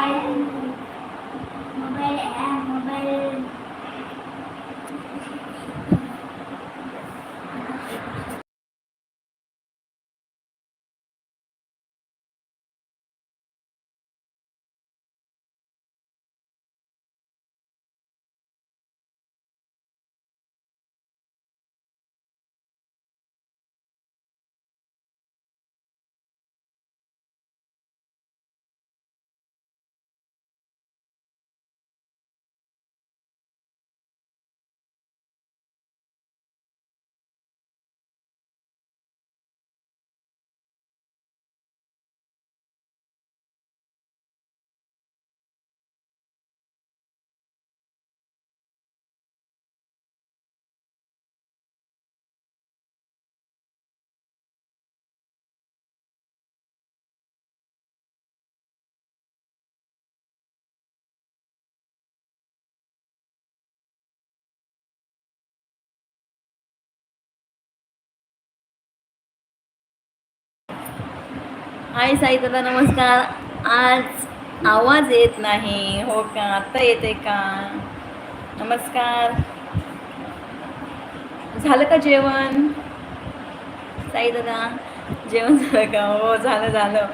Bye. आई साई दादा नमस्कार. आज आवाज येत नाही. हो का? आता येते का? नमस्कार. झालं का जेवण? साई दादा जेवण झालं का? हो झालं झालं.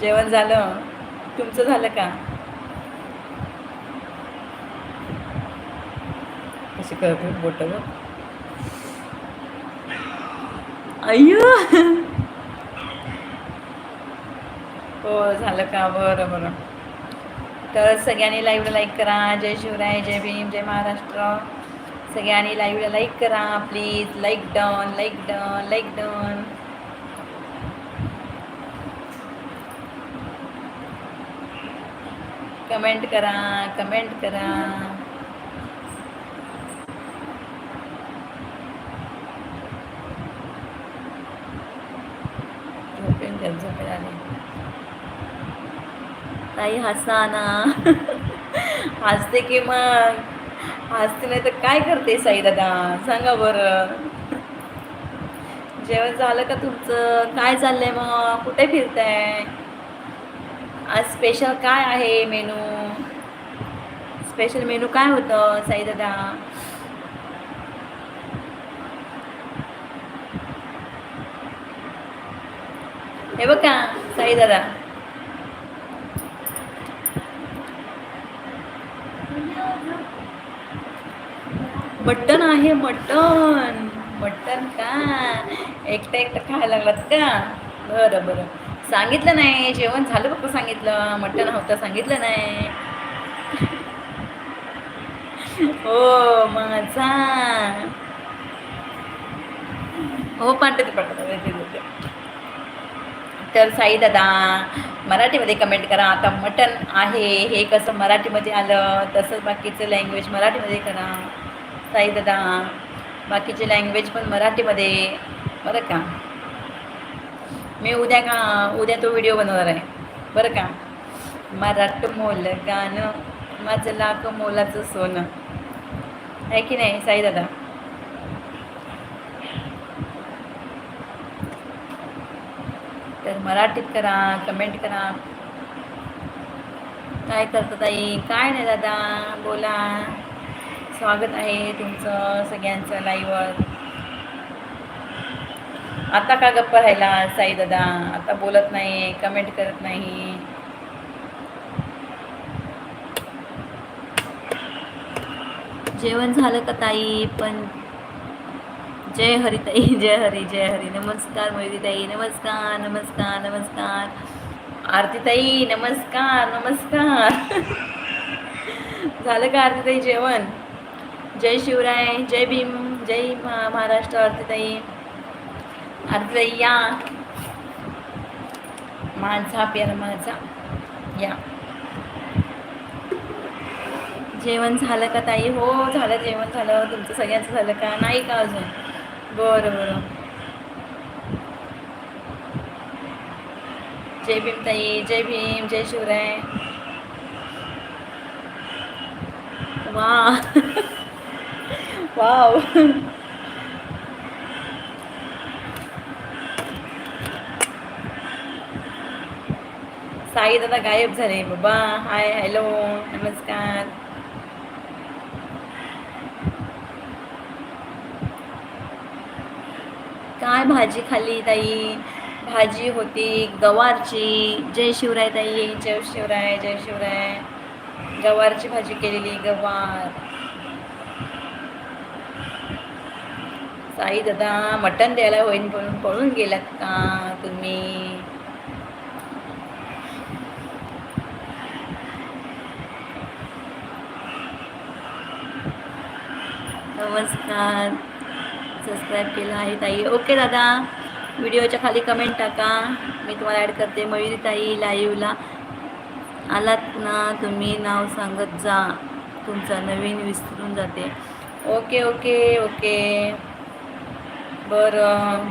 जेवण झालं. तुमचं झालं का? कशी करतो बोट अय्यो! हो झालं का? बरं बरं. तर सगळ्यांनी लाईव्हला लाईक करा. जय शिवराय जय भीम जय महाराष्ट्र. सगळ्यांनी लाईव्हला लाईक करा please like done like done like done comment करा कमेंट करा झोपेन त्यात झोपेल आले ताई हसा ना हसते की मग? हसते नाही तर काय करते साई दादा सांगा बरं. जेवण झालं का तुमचं? काय चाललंय मग? कुठे फिरताय? आज स्पेशल काय आहे मेनू स्पेशल मेनू काय होतं साई दादा हे बघा साई दादा मटण आहे मटण. मटण का? एकटं एकटं खायला लागलात का? बरं बरं. सांगितलं नाही. जेवण झालं फक्त सांगितलं. मटण होतं सांगितलं नाही. हो माझा. हो पाठवते ते देते तर साई दादा मराठीमध्ये कमेंट करा. आता मटन आहे. हे कसं मराठीमध्ये आलं तसंच बाकीचं लँग्वेज मराठीमध्ये करा. साई दादा बाकीचे लँग्वेज पण मराठीमध्ये. बरं का? मी उद्या का उद्या तो व्हिडिओ बनवणार आहे. बरं का? मराठ मोल गाणं माझं लाख मोलाचं सोनं. आहे की नाही साई दादा? तर मराठीत करा कमेंट करा. काय करता ताई? काय नाही दादा बोला. स्वागत आहे तुमचं सगळ्यांचं लाईव्हवर आता का गप्प राहिला साई दादा? आता बोलत नाही कमेंट करत नाही. जेवण झालं का ताई? पण जय हरी ताई जय हरी जय हरी. नमस्कार मयुरीताई ताई नमस्कार नमस्कार नमस्कार. आरती ताई नमस्कार नमस्कार. झालं का आरती ताई जेवण? जय शिवराय जय भीम जय महाराष्ट्र आरती ताई या माझा प्यार माझा. या. जेवण झालं का ताई? हो झालं जेवण झालं. तुमचं सगळ्यांचं झालं का? नाही का अजून? बरं बरं. जय भीम ताई जय भीम जय शिवराय. वा. वाव साई दादा गायब झाले. बाबा हाय हॅलो नमस्कार. काय भाजी खाल्ली ताई? भाजी होती गवारची. जय शिवराय ताई. जय शिवराय जय शिवराय. गवारची भाजी केलेली गवार. साई दादा मटण द्यायला होईन म्हणून पळून गेलात का तुम्ही? नमस्कार. सबस्क्राईब केला आहे ताई. ओके दादा. व्हिडिओच्या खाली कमेंट टाका. मी तुम्हाला ॲड करते मयुरी ताई लाईव्हला आलात ना तुम्ही नाव सांगत जा. तुमचा नवीन विसरून जाते. ओके ओके ओके बरं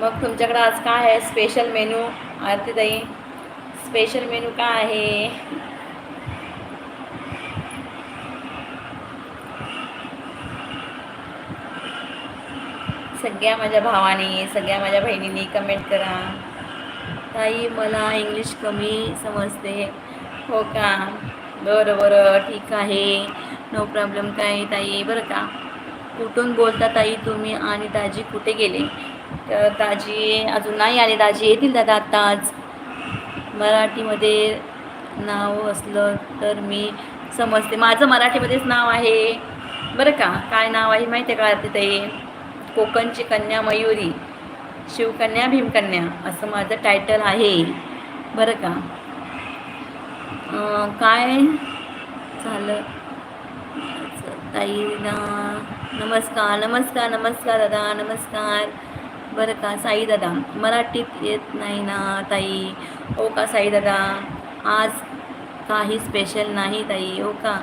मग तुमच्याकडं आज काय आहे? स्पेशल मेनू आरतीताई स्पेशल मेनू काय आहे? सगळ्या माझ्या भावानी सगळ्या माझ्या बहिणींनी कमेंट करा. ताई मला इंग्लिश कमी समजते. हो का? बरं बरं ठीक आहे. नो प्रॉब्लेम काय ताई? बरं का? कुठून बोलता ताई तुम्ही आणि दाजी कुठे गेले? तर दाजी अजून नाही आले. दाजी येतील दादा आत्ताच. मराठीमध्ये नाव असलं तर मी समजते. माझं मराठीमध्येच नाव आहे. बरं का? काय नाव आहे माहिती आहे का ते ताई? कोकणची कन्या मयुरी शिवकन्या भीमकन्या असं माझं टायटल आहे. बरं का? काय झालं? ताईला नमस्कार नमस्कार नमस्कार दादा नमस्कार. बरं का? साई दादा मराठीत येत नाही ना ताई? हो का साई दादा? आज काही स्पेशल नाही ताई हो का?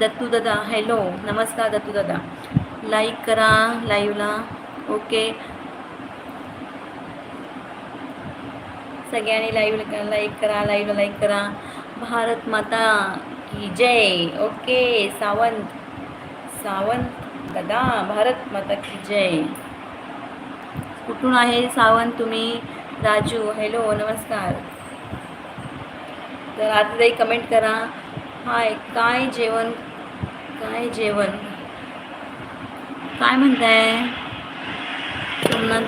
दत्तू दादा हॅलो नमस्कार दत्तू दादा. लाईक करा लाईव्हला. ओके. सगळ्यांनी लाईव्ह लाईक करा लाईव्हला लाईक करा. भारत माता की जय. ओके सावंत. सावंत दादा भारत माता की जय. कुठून आहे सावंत तुम्ही? राजू हॅलो नमस्कार. तर आता कमेंट करा. हाय काय जेवण? काय जेवण? काय म्हणताय? सोमनाथ.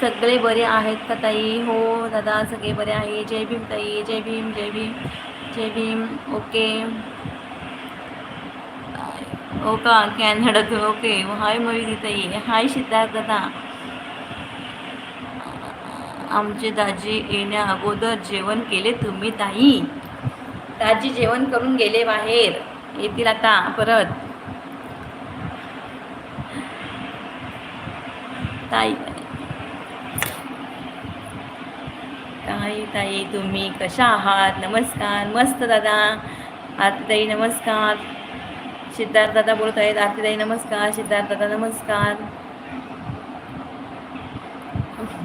सगळे बरे आहेत का ताई? हो दादा सगळे बरे आहे. जय भीम ताई जय भीम जय भीम जय भीम. ओके. हो का? कॅनडातून ओके. हाय मयुरी ताई. हाय सिद्धार्थ दादा. आमचे दाजी येण्या अगोदर जेवण केले तुम्ही ताई? दाजी जेवण करून गेले बाहेर. येतील आता परत. ताई. ताई ताई तुम्ही कशा आहात? नमस्कार. मस्त दादा. आरतीताई नमस्कार. सिद्धार्थ दादा बोलत आहेत. आरतीताई नमस्कार. सिद्धार्थ दादा नमस्कार.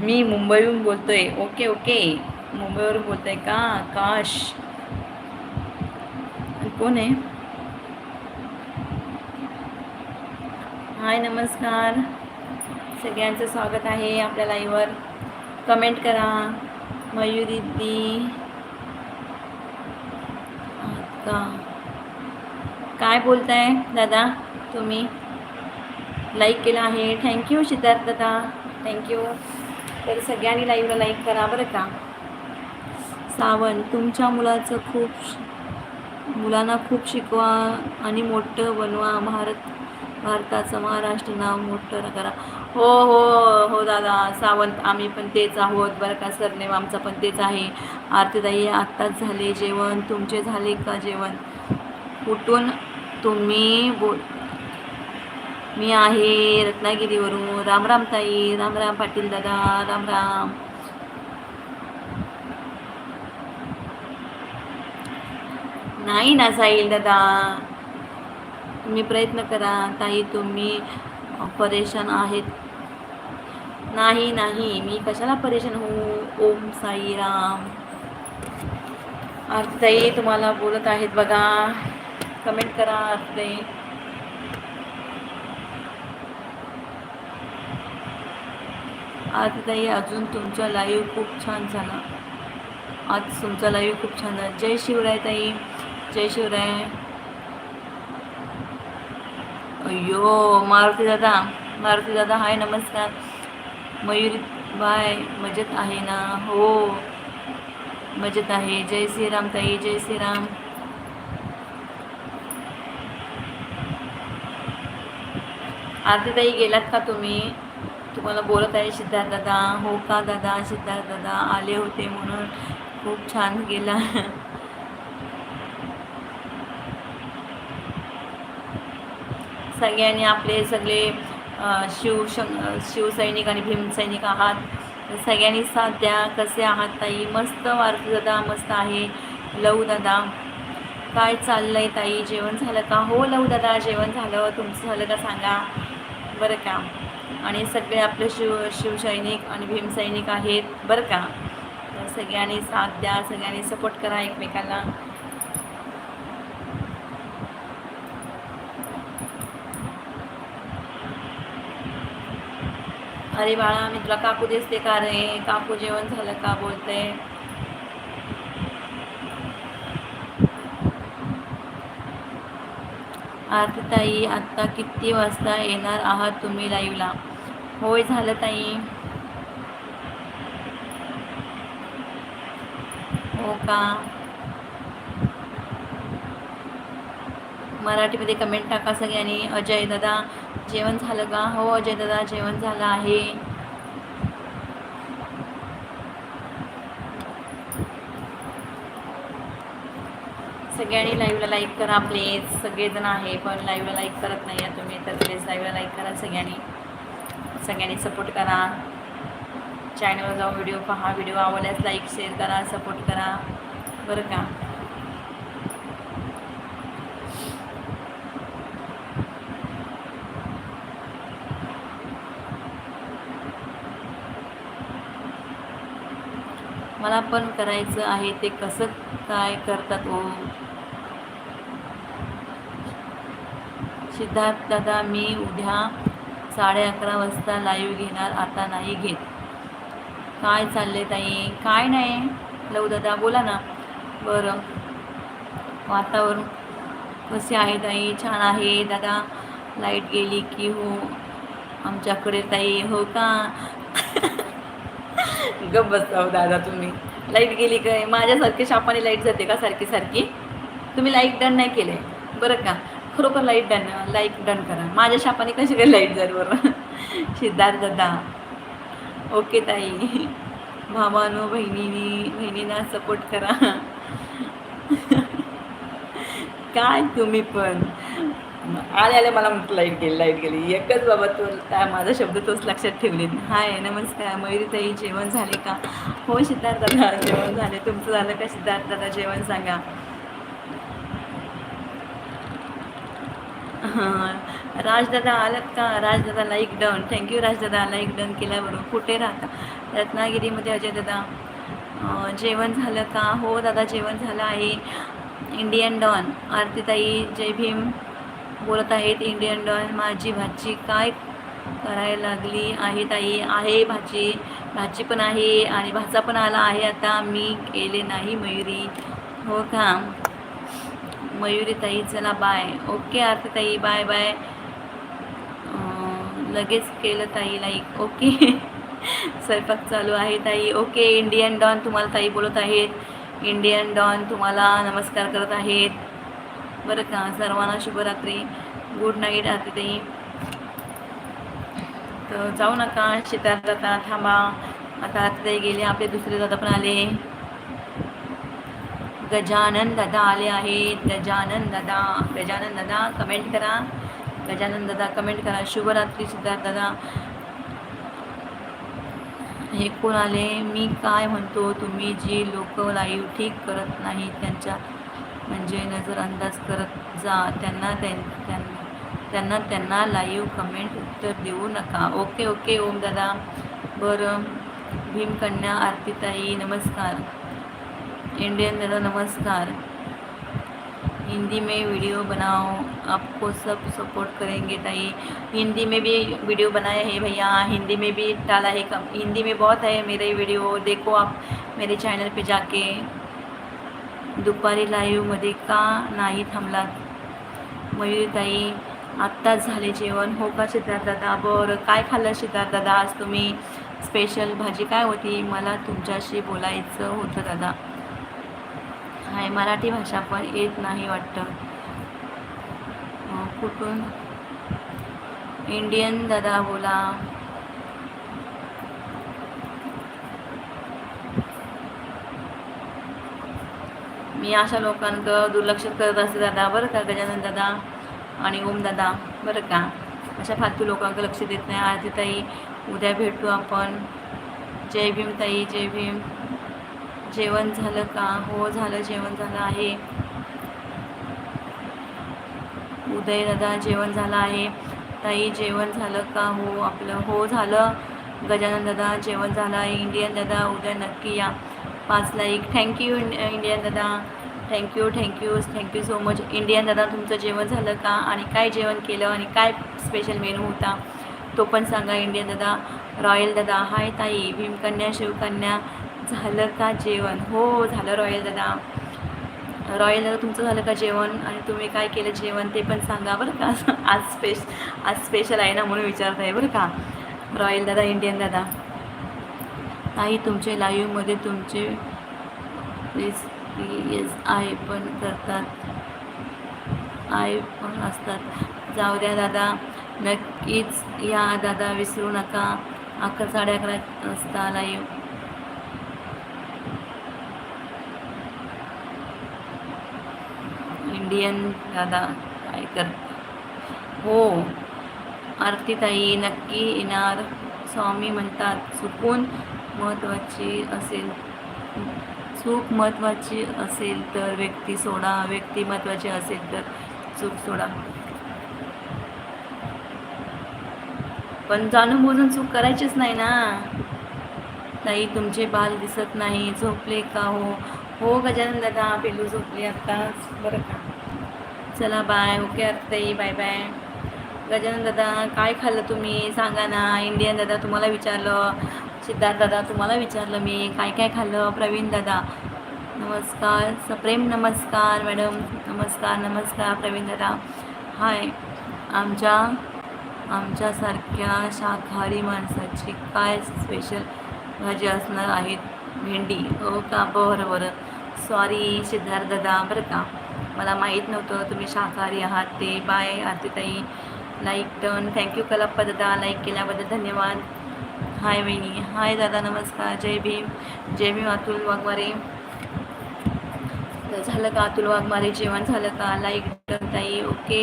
मी मुंबईहून बोलतोय. Okay okay. मुंबईवरून बोलतोय का? आकाश कोण आहे? हाय नमस्कार. सगळ्यांचं स्वागत आहे आपल्या लाईव्हवर कमेंट करा मयुरी दी का काय बोलताय दादा? तुम्ही? लाईक केलं आहे. थँक्यू सिद्धार्थ दादा. थँक्यू तर सगळ्यांनी लाईव्हला लाईक करा बरं का. सावंत तुमच्या मुलाचं खूप मुलांना खूप शिकवा आणि मोठं बनवा. भारत भारताचं महाराष्ट्र नाव मोठं करा. हो हो हो दादा सावंत आम्ही पण तेच आहोत. बरं का सरनेम आमचा पण तेच आहे. आरतीताई आत्ताच झाले जेवण. तुमचे झाले का जेवण? कुठून तुम्ही बोल मी आहे रत्नागिरीवरून. राम राम ताई रामराम पाटील दादा राम राम. नाही ना साईल दादा. तुम्ही प्रयत्न करा ताई तुम्ही परेशान आहेत. नाही नाही मी कशाला परेशान होऊ? ओम साईराम आरतीताई तुम्हाला बोलत आहेत बघा. कमेंट करा आरतीताई. आरतीताई अजून तुमचा लाईव्ह खूप छान झाला. आज तुमचा लाईव्ह खूप छान झाला. जय शिवराय ताई. जय शिवराय. अय्यो मारुती दादा मारुती दादा हाय नमस्कार. मयुरी बाय मजेत आहे ना? हो मजेत आहे. जय श्रीराम ताई जय श्रीराम. आरतीताई गेलात का तुम्ही? तुम्हाला बोलत आहे सिद्धार्थ दादा. हो का दादा? सिद्धार्थ दादा आले होते म्हणून खूप छान गेला सगळ्यांनी आपले सगळे शिव शं शिवसैनिक आणि भीमसैनिक आहात. सगळ्यांनी साथ द्या. कसे आहात ताई? मस्त मारुती दादा मस्त आहे. लव दादा. काय चाललं आहे ताई? जेवण झालं का? हो लव दादा जेवण झालं. तुमचं झालं का सांगा? बरं का. आणि सगळे आपले शिव शिवसैनिक आणि भीमसैनिक आहेत. बरं का. सगळ्यांनी साथ द्या. सगळ्यांनी सपोर्ट करा एकमेकांना. अरे बाळा मी तुला काकू दिसते का रे? काकू जेवण झालं का बोलते? आरती ताई आत्ता किती वाजता येणार आहात तुम्ही लाईव्हला होय झालं ताई. हो का? मराठीमध्ये कमेंट टाका सगळ्यांनी अजय दादा जेवण झालं का? हो अजय दादा जेवण झालं आहे. सगळ्यांनी लाईव्हला लाईक करा प्लीज सगळेजण आहे पण लाईव्हला लाईक करत नाही आहे तुम्ही तर प्लीज लाईव्हला लाईक करा सगळ्यांनी. सगळ्यांनी सपोर्ट करा. चॅनलवर जाऊन व्हिडिओ पहा व्हिडिओ आवडल्यास लाईक शेअर करा सपोर्ट करा. बरं का? मला पण करायचं आहे ते कसं काय करतात ओ सिद्धार्थ दादा मी उद्या साडे अकरा वाजता लाईव्ह घेणार आता नाही घेत. काय चालले ताई? काय नाही. लव दादा बोला ना. बरं. वातावरण कसे आहे ताई? छान आहे दादा. लाइट गेली की हो? आमच्याकडे ताई हो का? गप बसताव हो दादा तुम्ही. लाइट गेली काय? माझ्यासारखी शापाने लाइट जाते का सारखी सारखी? तुम्ही लाइट डन नाही केलं आहे बरं का? खरोखर लाइट डन लाइट डन करा. माझ्या शापाने कशी काय लाइट जाईल बरं? सिद्धार्थ दादा. ओके ताई. भावानो बहिणीनी बहिणींना सपोर्ट करा. काय तुम्ही पण. आले आले मला म्हटलं लाइट गेली लाइट गेली. एकच बाबा तो काय माझा शब्द तोच लक्षात ठेवले. हाय नमस्कार मयुरीताई जेवण झाले का? हो सिद्धार्थ दादा जेवण झाले. तुमचं झालं का सिद्धार्थ दादा? जेवण सांगा. हां राजदादा आलात का? राजदादा लाईक डन थँक्यू राजदादा लाईक डन केल्याबरोबर. कुठे राहता? रत्नागिरीमध्ये अजय दादा. जेवण झालं का? हो दादा जेवण झालं आहे. Indian Don. आरतीताई जय भीम. बोलत आहेत इंडियन डॉन माझी भाची काय करायला लागली आहे ताई? आहे भाजी भाची पण आहे आणि भाचा पण आला आहे. आता मी केले नाही मयुरी. हो का? मयुरी ताई चला बाय ओके आरती ताई बाय बाय लगेच केलं ताई लाईक ओके स्वयंपाक चालू आहे ताई. ओके इंडियन डॉन तुम्हाला ताई बोलत आहेत. इंडियन डॉन तुम्हाला नमस्कार करत आहेत. बरं का सर्वांना शुभरात्री. गुड नाईट आरती तर जाऊ नका शेतात जाता थांबा. आता आरती गेले आपले दुसरे दादा पण आले. गजानन दादा आले आहेत. गजानन दादा गजानन दादा कमेंट करा. गजानन दादा कमेंट करा. शुभरात्री सिद्धार्थ दादा. हे कोण आले? मी काय म्हणतो तुम्ही जी लोक लाईव्ह ठीक करत नाही त्यांच्या म्हणजे नज़र अंदाज करत जा. त्यांना त्यां- त्यां- त्यांना त्यांना लाईव्ह कमेंट उत्तर देऊ नका. ओके ओके ओम दादा. बरं. भीमकन्या आरतीताई, नमस्कार. इंडियन दादा, नमस्कार. हिंदी में वीडियो बनाओ. आपको सब सपोर्ट करेंगे ताई. हिंदी में भी वीडियो बनाए हैं भैया. हिंदी में भी डाला है कम, हिंदी में बहुत है मेरे वीडियो देखो आप मेरे चैनल पे जाके. दुपारी लाईव्हमध्ये का नाही थांबलात? मयुरीताई आत्ताच झाले जेवण. हो का सिद्धार्थ दादा बरं. काय खाल्लं सिद्धार्थ दादा आज तुम्ही स्पेशल भाजी काय होती? मला तुमच्याशी बोलायचं होतं दादा. हाय मराठी भाषा पण येत नाही वाटतं. कुठून? इंडियन दादा बोला. मी अशा लोकांकडं दुर्लक्ष करत असते दादा बरं का? गजानन दादा आणि ओम दादा बरं का? अशा फालतू लोकांकडे लक्ष देत नाही. आरती ताई उद्या भेटू आपण. जय भीम ताई जय भीम. जेवण झालं का? हो झालं. जेवण झालं आहे. उदय दादा जेवण झालं आहे. ताई जेवण झालं का? हो आपलं हो झालं. गजानन दादा जेवण झालं आहे. इंडियन दादा उद्या नक्की या. पाच लाईक. थँक्यू इंडियन दादा thank you thank you thank you so much Indian दादा तुमचं जेवण झालं का? आणि काय जेवण केलं? आणि काय स्पेशल मेनू होता? तो पण सांगा इंडियन दादा रॉयल दादा हाय ताई भीमकन्या शिवकन्या. झालं का जेवण? हो झालं रॉयल दादा रॉयल दादा तुमचं झालं का जेवण? आणि तुम्ही काय केलं जेवण? ते पण सांगा बरं का. आज स्पेश आज स्पेशल आहे ना म्हणून विचारत आहे बरं का. रॉयल दादा इंडियन दादा ताई तुमचे लाईव्हमध्ये तुमचे येस आहे पण करतात. आय पण असतात. जाऊ द्या दादा. नक्कीच या दादा विसरू नका. अकरा साडे अकरा वाजता लाईव्ह इंडियन दादा काय कर हो. आरतीताई नक्की येणार. स्वामी म्हणतात चुकून महत्त्वाची असेल. चूक महत्त्वाची असेल तर व्यक्ती सोडा व्यक्ती महत्त्वाची असेल तर चूक सोडा. पण जाणून बुजून चूक करायचीच नाही ना. ताई तुमचे बाल दिसत नाही झोपले का हो? हो गजानन दादा? पेलू झोपले आत्ताच बरं का. चला बाय ओके ताई बाय बाय गजानन दादा काय खाल्लं तुम्ही? सांगा ना. इंडियन दादा तुम्हाला विचारलं. सिद्धार्थ दादा तुम्हाला विचारलं मी काय काय खाल्लं? प्रवीण दादा नमस्कार. सप्रेम नमस्कार मॅडम. नमस्कार नमस्कार प्रवीण दादा. हाय. आमच्या आमच्यासारख्या शाकाहारी माणसाची काय स्पेशल भाजी असणार आहेत भेंडी. हो का? बरं बरं. सॉरी सिद्धार्थ दादा बरं का. मला माहीत नव्हतं तुम्ही शाकाहारी आहात. ते bye आरतीताई. Like done thank you Kalappa दादा लाईक केल्याबद्दल धन्यवाद. हाय वहिनी हाय दादा नमस्कार. जय भीम. जय भीम अतुल वाघमारे. झालं का अतुल वाघमारे? जेवण झालं का? लाईक ताई. ओके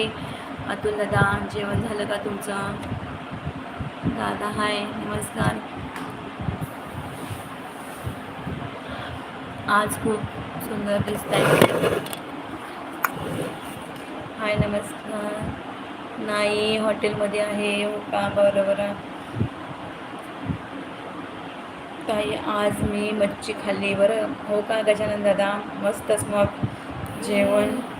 अतुल दादा जेवण झालं का तुमचं? दादा हाय नमस्कार. आज खूप सुंदर दिसत आहे हाय नमस्कार. नाही हॉटेलमध्ये आहे. हो का? बरं बरं काही आज मी मच्छी खाल्ली. बरं हो का गजानन दादा? मस्तच मग जेवण.